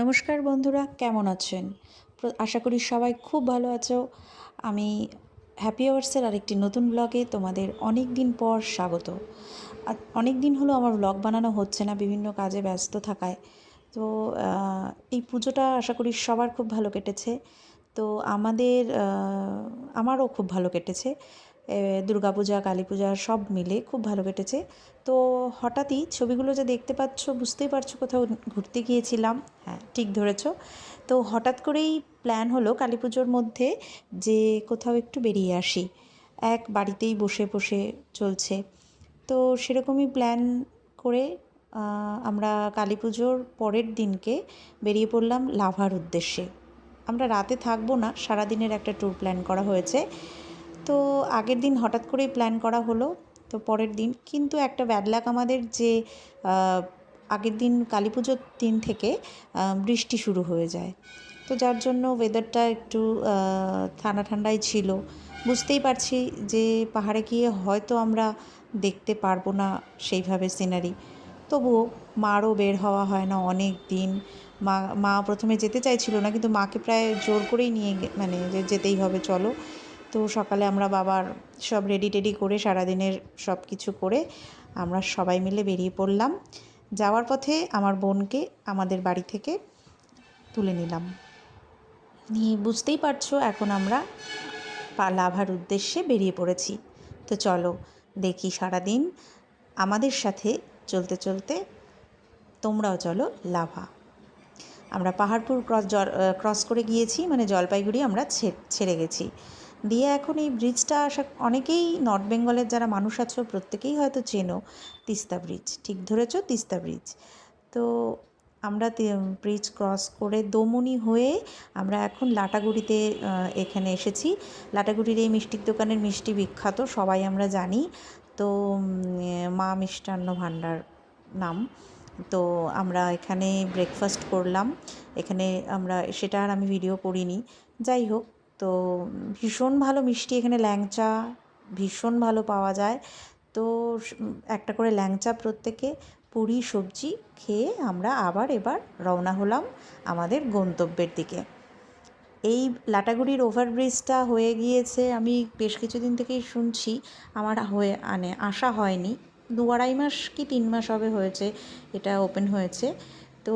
নমস্কার বন্ধুরা, কেমন আছেন? আশা করি সবাই খুব ভালো আছো। আমি হ্যাপি আওয়ার্সের আরেকটি নতুন ব্লগে তোমাদের অনেক দিন পর স্বাগত। অনেক দিন হলো আমার ব্লগ বানানো হচ্ছে না, বিভিন্ন কাজে ব্যস্ত থাকায়। তো এই পুজোটা আশা করি সবার খুব ভালো কেটেছে। তো আমাদের আমারও খুব ভালো কেটেছে। দুর্গাপূজা কালী পূজা সব মিলে খুব ভালো কেটেছে। তো হঠাৎই ছবিগুলো যে দেখতে পাচ্ছ, বুঝতেই পারছ কোথাও ঘুরতে গিয়েছিলাম। হ্যাঁ ঠিক ধরেছো। তো হঠাৎ করেই প্ল্যান হলো কালী পুজোর মধ্যে যে কোথাও একটু বেরিয়ে আসি। এক বাড়িতেই বসে বসে চলছে। তো সেরকমই প্ল্যান করে আমরা কালী পুজোর পরের দিনকে বেরিয়ে পড়লাম লাভার উদ্দেশ্যে। আমরা রাতে থাকব না, সারাদিনের একটা ট্যুর প্ল্যান করা হয়েছে। তো আগের দিন হঠাৎ করেই প্ল্যান করা হলো তো পরের দিন। কিন্তু একটা ব্যাড লাক আমাদের যে আগের দিন কালী পুজোর দিন থেকে বৃষ্টি শুরু হয়ে যায়। তো যার জন্য ওয়েদারটা একটু ঠান্ডা ঠান্ডাই ছিল। বুঝতেই পারছি যে, পাহাড়ে গিয়ে হয়তো আমরা দেখতে পারব না সেইভাবে সিনারি তবুও মারও বের হওয়া হয় না অনেক দিন। মা মা প্রথমে যেতে চাইছিল না, কিন্তু মাকে প্রায় জোর করেই নিয়ে মানে যে, যেতেই হবে, চলো। তো সকালে আমরা বাবার সব রেডি টেডি করে সারাদিনের সব কিছু করে আমরা সবাই মিলে বেরিয়ে পড়লাম। যাওয়ার পথে আমার বোনকে আমাদের বাড়ি থেকে তুলে নিলাম। নিয়ে বুঝতেই পারছ এখন আমরা লাভার উদ্দেশ্যে বেরিয়ে পড়েছি। তো চলো দেখি সারাদিন আমাদের সাথে চলতে চলতে তোমরাও চলো লাভা। আমরা পাহাড়পুর ক্রস জল ক্রস করে গিয়েছি মানে জলপাইগুড়ি আমরা ছেড়ে গেছি। দিয়ে এখন এই ব্রিজটা আসা অনেকেই নর্থ বেঙ্গলের যারা মানুষ আছো, প্রত্যেকেই হয়তো চেনো, তিস্তা ব্রিজ ঠিক ধরেছো, তিস্তা ব্রিজ তো আমরা ব্রিজ ক্রস করে দমনি হয়ে আমরা এখন লাটাগুড়িতে এখানে এসেছি। লাটাগুড়ির এই মিষ্টির দোকানের মিষ্টি বিখ্যাত, সবাই আমরা জানি। তো মা মিষ্টান্ন ভাণ্ডার নাম। তো আমরা এখানে ব্রেকফাস্ট করলাম। এখানে আমরা, সেটা আর আমি ভিডিও করিনি। যাই হোক তো ভীষণ ভালো মিষ্টি এখানে ল্যাংচা ভীষণ ভালো পাওয়া যায়। তো একটা করে ল্যাংচা প্রত্যেকে পুরি, সবজি খেয়ে আমরা আবার এবার রওনা হলাম আমাদের গন্তব্যের দিকে। এই লাটাগুড়ির ওভারব্রিজটা হয়ে গিয়েছে, আমি বেশ কিছুদিন থেকেই শুনছি, আমার হয়ে আনে আসা হয়নি। দু আড়াই মাস কি তিন মাস হবে হয়েছে, এটা ওপেন হয়েছে। তো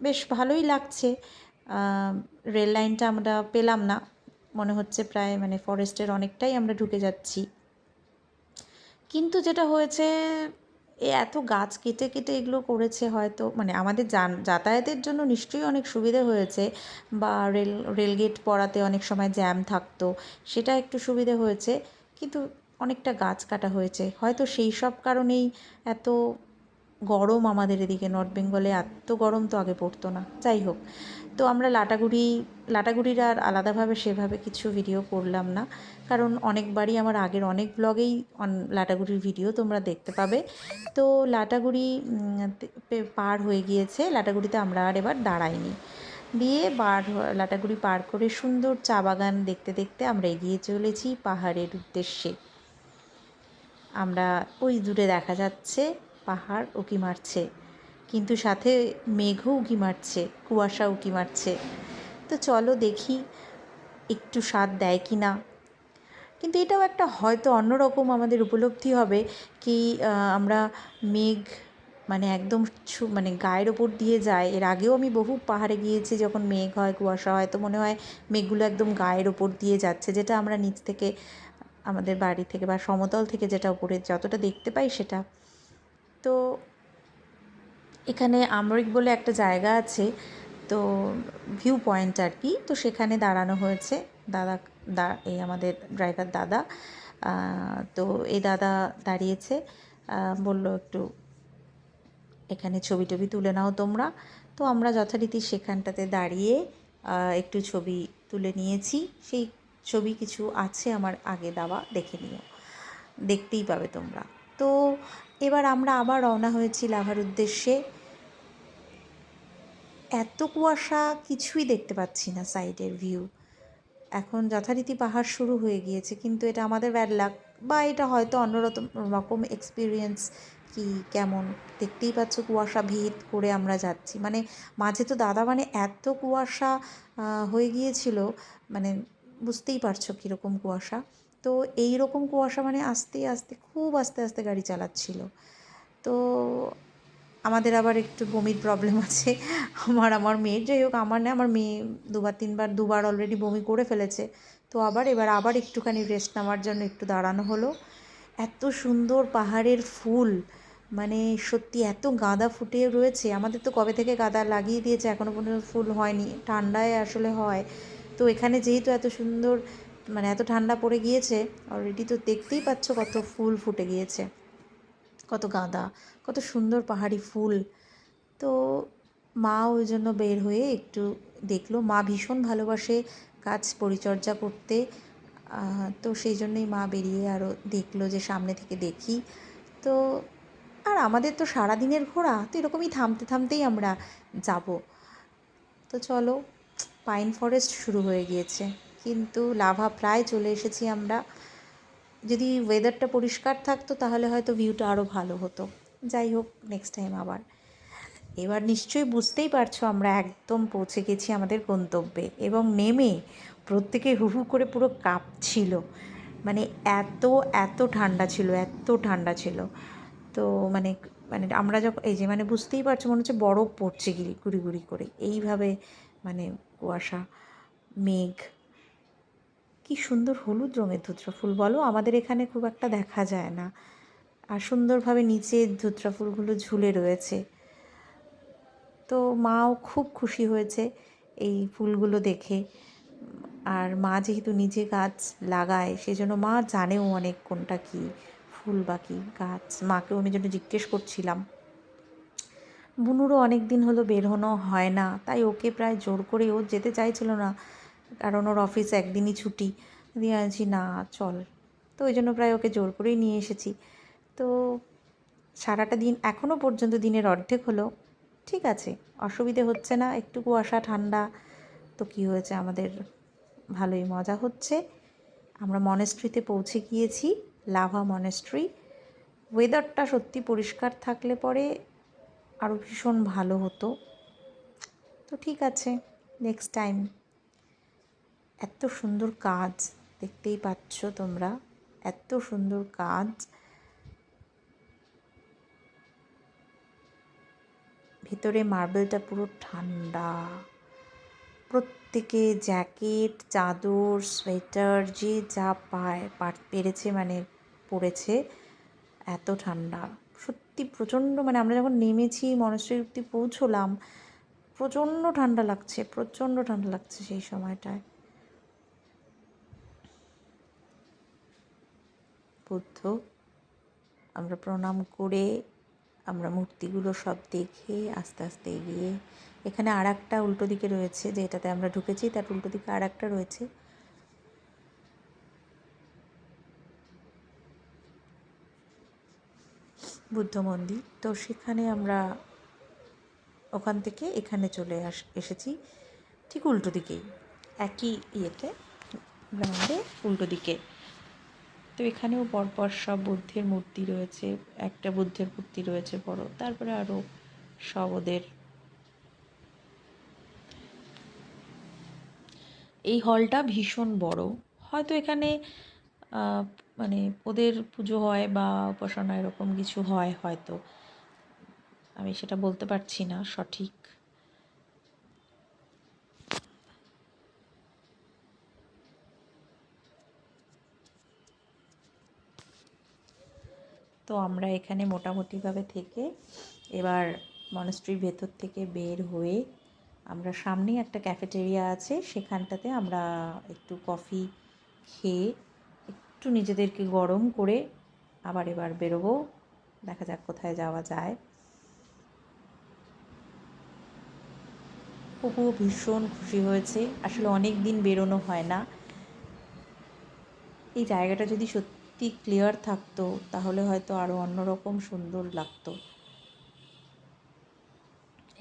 বেশ ভালোই লাগছে। রেল লাইনটা আমরা পেলাম না। মনে হচ্ছে প্রায় মানে ফরেস্টের অনেকটাই আমরা ঢুকে যাচ্ছি। কিন্তু যেটা হয়েছে, এ এত গাছ কেটে কেটে এগুলো করেছে হয়তো মানে আমাদের যান, যাতায়াতের জন্য নিশ্চয়ই অনেক সুবিধে হয়েছে বা রেল রেলগেট পড়াতে অনেক সময় জ্যাম থাকতো, সেটা একটু সুবিধে হয়েছে। কিন্তু অনেকটা গাছ কাটা হয়েছে। হয়তো সেই সব কারণেই এত গরম আমাদের এদিকে নর্থ বেঙ্গলে এত গরম তো আগে পড়তো না। যাই হোক তো আমরা লাটাগুড়ি, লাটাগুড়ির আর আলাদাভাবে সেভাবে কিছু ভিডিও করলাম না। কারণ অনেকবারই আমার আগের অনেক ব্লগেই লাটাগুড়ির ভিডিও তোমরা দেখতে পাবে। তো লাটাগুড়ি পার হয়ে গিয়েছে। লাটাগুড়িতে আমরা আর এবার দাঁড়াইনি। দিয়ে বার লাটাগুড়ি পার করে সুন্দর চা বাগান দেখতে দেখতে আমরা এগিয়ে চলেছি পাহাড়ের উদ্দেশ্যে। আমরা ওই দূরে দেখা যাচ্ছে পাহাড়, উকি মারছে। কিন্তু সাথে মেঘও উকি মারছে, কুয়াশা উকি মারছে। তো চলো দেখি একটু স্বাদ দেয় কি না। কিন্তু এটাও একটা হয়তো অন্যরকম আমাদের উপলব্ধি হবে কি আমরা মেঘ মানে একদম মানে গায়ের ওপর দিয়ে যায়। এর আগেও আমি বহু পাহাড়ে গিয়েছি যখন মেঘ হয়, কুয়াশা হয়, তো মনে হয় মেঘগুলো একদম গায়ের ওপর দিয়ে যাচ্ছে, যেটা আমরা নিচ থেকে, আমাদের বাড়ি থেকে বা সমতল থেকে যেটা উপরে যতটা দেখতে পাই সেটা। তো এখানে আমরিক বলে একটা জায়গা আছে, তো ভিউ পয়েন্ট আর কি। তো সেখানে দাঁড়ানো হয়েছে। দাদা, দা, এই আমাদের ড্রাইভার দাদা তো এই দাদা দাঁড়িয়েছে বলল একটু এখানে ছবি টবি তুলে নাও তোমরা। তো আমরা যথারীতি সেখানটাতে দাঁড়িয়ে একটু ছবি তুলে নিয়েছি। সেই ছবি কিছু আছে আমার আগে দেওয়া, দেখে নিও। দেখতেই পাবে তোমরা। তো এবার আমরা আবার রওনা হয়েছি লাভার উদ্দেশ্যে। এত কুয়াশা কিছুই দেখতে পাচ্ছি না সাইডের ভিউ। এখন যথারীতি পাহাড় শুরু হয়ে গিয়েছে, কিন্তু এটা আমাদের ব্যাড লাক বা এটা হয়তো অন্যরকম রকম এক্সপিরিয়েন্স কি কেমন? দেখতেই পাচ্ছ কুয়াশা ভেদ করে আমরা যাচ্ছি। মানে মাঝে তো দাদা মানে এত কুয়াশা হয়ে গিয়েছিল মানে বুঝতেই পারছ কীরকম কুয়াশা। তো এই রকম কুয়াশা মানে আস্তে আস্তে, খুব আস্তে আস্তে গাড়ি চালাচ্ছিল। তো আমাদের আবার একটু বমির প্রবলেম আছে। আমার আমার মেয়ের যাই হোক, আমার না, আমার মেয়ে দুবার, তিনবার, দুবার অলরেডি বমি করে ফেলেছে। তো আবার এবার, আবার একটুখানি রেস্ট নেওয়ার জন্য একটু দাঁড়ানো হলো। এত সুন্দর পাহাড়ের ফুল। মানে সত্যি এত গাঁদা ফুটে রয়েছে। আমাদের তো কবে থেকে গাঁদা লাগিয়ে দিয়েছে এখনও পর্যন্ত ফুল হয়নি। ঠান্ডায় আসলে হয়। তো এখানে যেহেতু এত সুন্দর মানে এত ঠান্ডা পড়ে গিয়েছে অলরেডি তো দেখতেই পাচ্ছ কত ফুল ফুটে গিয়েছে। কত গাঁদা। কত সুন্দর পাহাড়ি ফুল। তো মা ওই জন্য বের হয়ে একটু দেখল। মা ভীষণ ভালোবাসে গাছ পরিচর্যা করতে। তো সেই জন্যই মা বেরিয়ে আরও দেখল যে সামনে থেকে দেখি। তো আর আমাদের তো সারাদিনের ঘোরা, তো এরকমই থামতে থামতেই আমরা যাব। তো চলো, পাইন ফরেস্ট শুরু হয়ে গিয়েছে। কিন্তু লাভা প্রায় চলে এসেছি আমরা। যদি ওয়েদারটা পরিষ্কার থাকতো তাহলে হয়তো ভিউটা আরও ভালো হতো। যাই হোক নেক্সট টাইম আবার। এবার নিশ্চয়ই বুঝতেই পারছ আমরা একদম পৌঁছে গেছি আমাদের গন্তব্যে এবং নেমে প্রত্যেকে হু হু করে পুরো কাঁপছিল। মানে এত এত ঠান্ডা ছিল, এত ঠান্ডা ছিল। তো মানে মানে আমরা যখন এই যে মানে বুঝতেই পারছ মনে হচ্ছে বরফ পড়ছে গিরি, গুড়ি গুড়ি করে। এইভাবে মানে কুয়াশা, মেঘ, কি সুন্দর হলুদ রঙের ধুতরা। ফুল বলো, আমাদের এখানে খুব একটা দেখা যায় না। আর সুন্দরভাবে নিচে ধুতরা ফুলগুলো ঝুলে রয়েছে। তো মাও খুব খুশি হয়েছে এই ফুলগুলো দেখে। আর মা যেহেতু নিজে গাছ লাগায়, সেজন্য মা জানেও অনেক কোনটা কী ফুল বা কী গাছ। মাকেও আমি জন্য জিজ্ঞেস করছিলাম। বুনুরও অনেক দিন হলো বের হনো হয় না, তাই ওকে প্রায় জোর করে ও যেতে চাইছিল না, কারণ ওর অফিস একদিনই ছুটি। দিয়ে আছি, না, চল। তো ওই জন্য প্রায় ওকে জোর করেই নিয়ে এসেছি। তো সারাটা দিন এখনও পর্যন্ত দিনের অর্ধেক হলো। ঠিক আছে, অসুবিধে হচ্ছে না একটু কুয়াশা ঠান্ডা। তো কী হয়েছে? আমাদের ভালোই মজা হচ্ছে। আমরা মনেস্ট্রিতে পৌঁছে গিয়েছি লাভা মনেস্ট্রি ওয়েদারটা সত্যি পরিষ্কার থাকলে পরে আরও ভীষণ ভালো হতো। তো ঠিক আছে নেক্সট টাইম এত সুন্দর কাজ, দেখতেই পাচ্ছ তোমরা, এত সুন্দর কাজ। ভেতরে মার্বেলটা পুরো ঠান্ডা। প্রত্যেকে জ্যাকেট, চাদর, সোয়েটার, যে যা পায় পেরেছে মানে পড়েছে, এত ঠান্ডা। সত্যি প্রচণ্ড মানে আমরা যখন নেমেছি মনশ্রী অব্দি পৌঁছলাম, প্রচণ্ড ঠান্ডা লাগছে, প্রচণ্ড ঠান্ডা লাগছে সেই সময়টায়। বুদ্ধ, আমরা প্রণাম করে আমরা মূর্তিগুলো সব দেখে আস্তে আস্তে এগিয়ে, এখানে আর একটা উল্টো দিকে রয়েছে যে এটাতে আমরা ঢুকেছি, তার উল্টো দিকে আর একটা রয়েছে। বুদ্ধ মন্দির। তো সেখানে আমরা ওখান থেকে এখানে চলে আস, এসেছি, ঠিক উল্টো দিকেই। একই ইয়েতে, গ্রাউন্ডে উল্টো দিকে। তো এখানেও পরপর সব বুদ্ধের মূর্তি রয়েছে, একটা বুদ্ধের মূর্তি রয়েছে বড়, তারপরে আরও সব ওদের। এই হলটা ভীষণ বড়। হয়তো এখানে মানে ওদের পুজো হয় বা উপাসনা এরকম কিছু হয় হয়তো। আমি সেটা বলতে পারছি না সঠিক। তো আমরা এখানে মোটামুটিভাবে থেকে এবার মনস্ট্রির ভেতর থেকে বের হয়ে আমরা সামনেই একটা ক্যাফেটেরিয়া আছে, সেখানটাতে আমরা একটু কফি খেয়ে একটু নিজেদেরকে গরম করে আবার এবার বেরোবো। দেখা যাক কোথায় যাওয়া যায়। পুকু ভীষণ খুশি হয়েছে। আসলে অনেক দিন বেরোনো হয় না। এই জায়গাটা যদি সত্যি ক্লিয়ার থাকতো, তাহলে হয়তো আরও অন্যরকম সুন্দর লাগতো।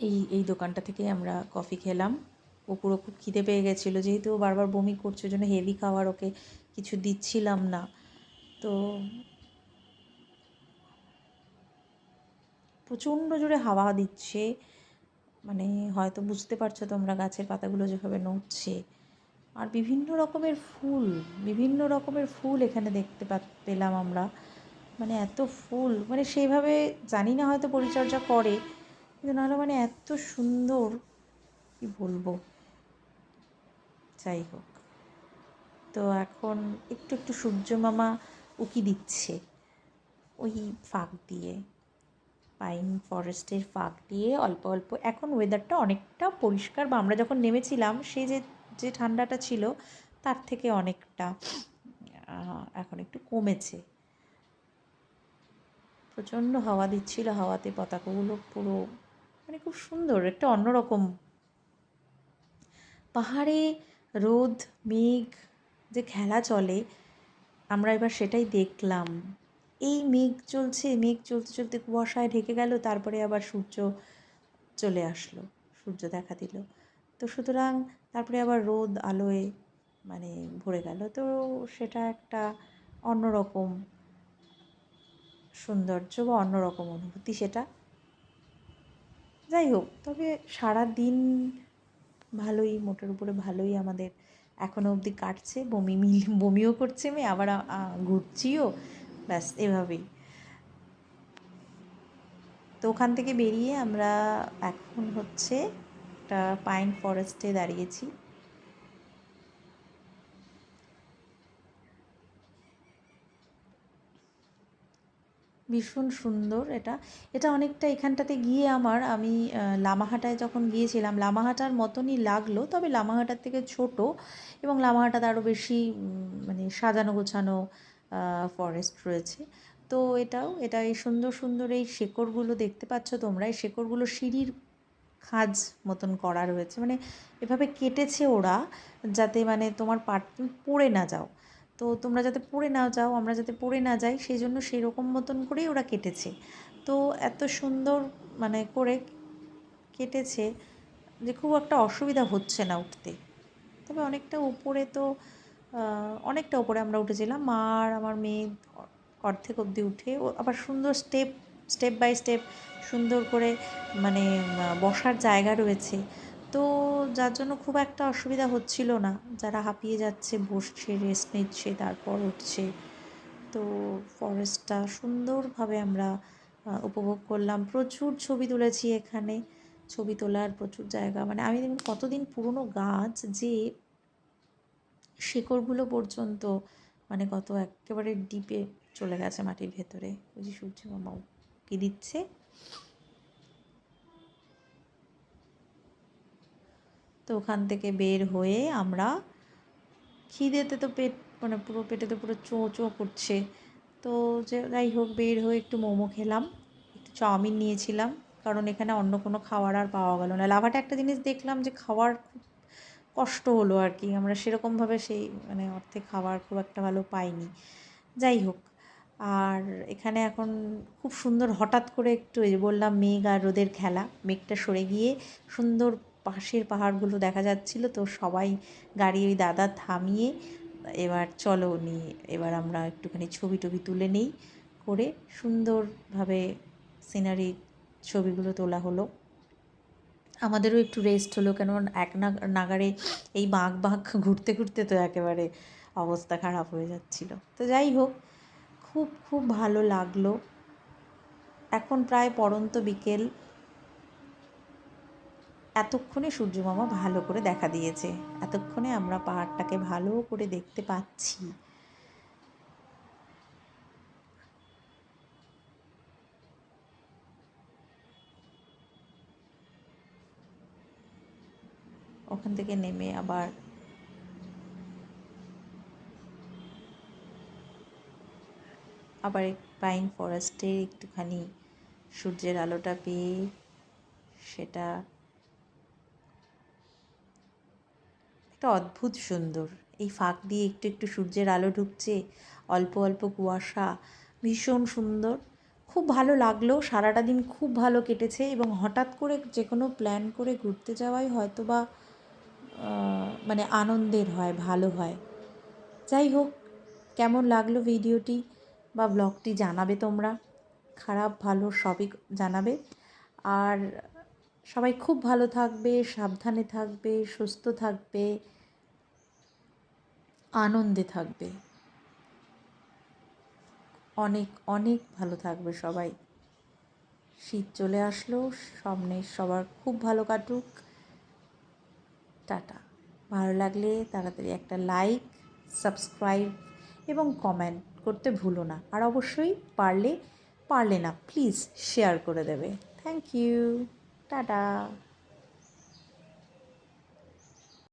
এই এই দোকানটা থেকে আমরা কফি খেলাম। ও পুরো খুব খিদে পেয়ে গেছিল, যেহেতু ও বারবার বমি করছে জন্য হেভি খাওয়ার ওকে কিছু দিচ্ছিলাম না। তো প্রচণ্ড জোরে হাওয়া দিচ্ছে মানে হয়তো বুঝতে পারছ তোমরা গাছের পাতাগুলো যেভাবে নড়ছে। আর বিভিন্ন রকমের ফুল, বিভিন্ন রকমের ফুল এখানে দেখতে পেলাম আমরা। মানে এত ফুল মানে সেইভাবে জানি না হয়তো পরিচর্যা করে, কিন্তু নাহলে মানে এত সুন্দর, কি বলব? যাই হোক। তো এখন একটু একটু সূর্য মামা উকি দিচ্ছে। ওই ফাঁক দিয়ে, পাইন ফরেস্টের ফাঁক দিয়ে অল্প অল্প, এখন ওয়েদারটা অনেকটা পরিষ্কার বা আমরা যখন নেমেছিলাম, সে যে যে ঠান্ডাটা ছিল তার থেকে অনেকটা এখন একটু কমেছে। প্রচণ্ড হাওয়া দিচ্ছিল হাওয়াতে, পতাকাগুলো পুরো মানে খুব সুন্দর, একটা অন্যরকম। পাহাড়ে রোদ, মেঘ, যে খেলা চলে, আমরা এবার সেটাই দেখলাম। এই মেঘ চলছে, মেঘ চলতে চলতে কুয়াশায় ঢেকে গেল, তারপরে আবার সূর্য চলে আসলো, সূর্য দেখা দিল। তো সুতরাং তারপরে আবার রোদ আলোয় মানে ভরে গেল। তো সেটা একটা অন্যরকম সৌন্দর্য বা অন্যরকম অনুভূতি সেটা। যাই হোক, তবে সারা দিন ভালোই, মোটের উপরে ভালোই আমাদের এখনও অবধি কাটছে। বমি মিল, বমিও করছে মেয়ে, আবার ঘুরছিও। ব্যাস, এভাবেই। তো ওখান থেকে বেরিয়ে আমরা এখন হচ্ছে একটা পাইন ফরেস্টে দাঁড়িয়েছি। ভীষণ সুন্দর এটা। এটা অনেকটা এখানটাতে গিয়ে আমার আমি লামাহাটায় যখন গিয়েছিলাম, লামাহাটার মতনই লাগল, তবে লামাহাটার থেকে ছোট এবং লামাহাটাতে আরও বেশি মানে সাজানো গোছানো ফরেস্ট রয়েছে। তো এটাও, এটা এই সুন্দর সুন্দর এই শেকড়গুলো দেখতে পাচ্ছ তোমরা। এই শেকড়গুলো সিঁড়ির খাঁজ মতন করা রয়েছে। মানে এভাবে কেটেছে ওরা যাতে মানে তোমার পা পড়ে না যাও। তো তোমরা যাতে পড়ে না যাও, আমরা যাতে পড়ে না যাই, সেই জন্য সেই রকম মতন করেই ওরা কেটেছে। তো এত সুন্দর মানে করে কেটেছে যে খুব একটা অসুবিধা হচ্ছে না উঠতে। তবে অনেকটা উপরে তো অনেকটা উপরে আমরা উঠেছিলাম। মা আর আমার মেয়ে অর্ধেক অবধি উঠে আবার সুন্দর স্টেপ স্টেপ বাই স্টেপ সুন্দর করে মানে বসার জায়গা রয়েছে। তো যার জন্য খুব একটা অসুবিধা হচ্ছিল না। যারা হাঁপিয়ে যাচ্ছে, বসছে রেস্ট নিচ্ছে, তারপর উঠছে। তো ফরেস্টটা সুন্দরভাবে আমরা উপভোগ করলাম। প্রচুর ছবি তুলেছি এখানে। ছবি তোলার প্রচুর জায়গা। মানে আমি কতদিন পুরনো গাছ যে শেকড়গুলো পর্যন্ত মানে কত একেবারে ডিপে চলে গেছে মাটির ভেতরে। ওই যে সূর্য মামা কি দিচ্ছে? তো ওখান থেকে বের হয়ে আমরা খিদেতে তো পেট মানে পুরো পেটে তো পুরো চোঁ চোঁ করছে। তো যে যাই হোক, বের হয়ে একটু মোমো খেলাম, একটু চাউমিন নিয়েছিলাম, কারণ এখানে অন্য কোনো খাবার আর পাওয়া গেল না। লাভাটা একটা জিনিস দেখলাম যে খাওয়ার খুব কষ্ট হলো আর কি। আমরা সেরকমভাবে সেই মানে অর্থে খাবার খুব একটা ভালো পাইনি। যাই হোক আর এখানে এখন খুব সুন্দর হঠাৎ করে একটু বললাম মেঘ আর রোদের খেলা, মেঘটা সরে গিয়ে সুন্দর পাশের পাহাড়গুলো দেখা যাচ্ছিল। তো সবাই গাড়ি ওই দাদা থামিয়ে এবার চলো নিয়ে এবার আমরা একটুখানি ছবি টবি তুলে নিই করে সুন্দরভাবে সিনারি ছবিগুলো তোলা হলো। আমাদেরও একটু রেস্ট হলো কেন এক নাগারে এই বাঁক বাঁক ঘুরতে ঘুরতে তো একেবারে অবস্থা খারাপ হয়ে যাচ্ছিল। তো যাই হোক খুব খুব ভালো লাগল। এখন প্রায় পরন্ত বিকেল। এতক্ষণে সূর্যমামা ভালো করে দেখা দিয়েছে। এতক্ষণে আমরা পাহাড়টাকে ভালো করে দেখতে পাচ্ছি। ওখান থেকে নেমে আবার আবার পাইন ফরেস্টে একটুখানি সূর্যের আলোটা পেয়ে সেটা একটা অদ্ভুত সুন্দর। এই ফাঁক দিয়ে একটু একটু সূর্যের আলো ঢুকছে, অল্প অল্প কুয়াশা, ভীষণ সুন্দর। খুব ভালো লাগল, সারাটা দিন খুব ভালো কেটেছে এবং হঠাৎ করে যে কোনো প্ল্যান করে ঘুরতে যাওয়াই হয়তো বা মানে আনন্দের হয়, ভালো হয়। যাই হোক, কেমন লাগল ভিডিওটি? বা ব্লগটি জানাবে তোমরা। খারাপ, ভালো সবই জানাবে। আর সবাই খুব ভালো থাকবে, সাবধানে থাকবে, সুস্থ থাকবে, আনন্দে থাকবে। অনেক অনেক ভালো থাকবে সবাই। শীত চলে আসলো, সামনে সবার খুব ভালো কাটুক। টাটা। ভালো লাগলে তাড়াতাড়ি একটা লাইক সাবস্ক্রাইব এবং কমেন্ট করতে ভুলো না। আর অবশ্যই পারলে পারলে না প্লিজ শেয়ার করে দেবে। Thank you tata.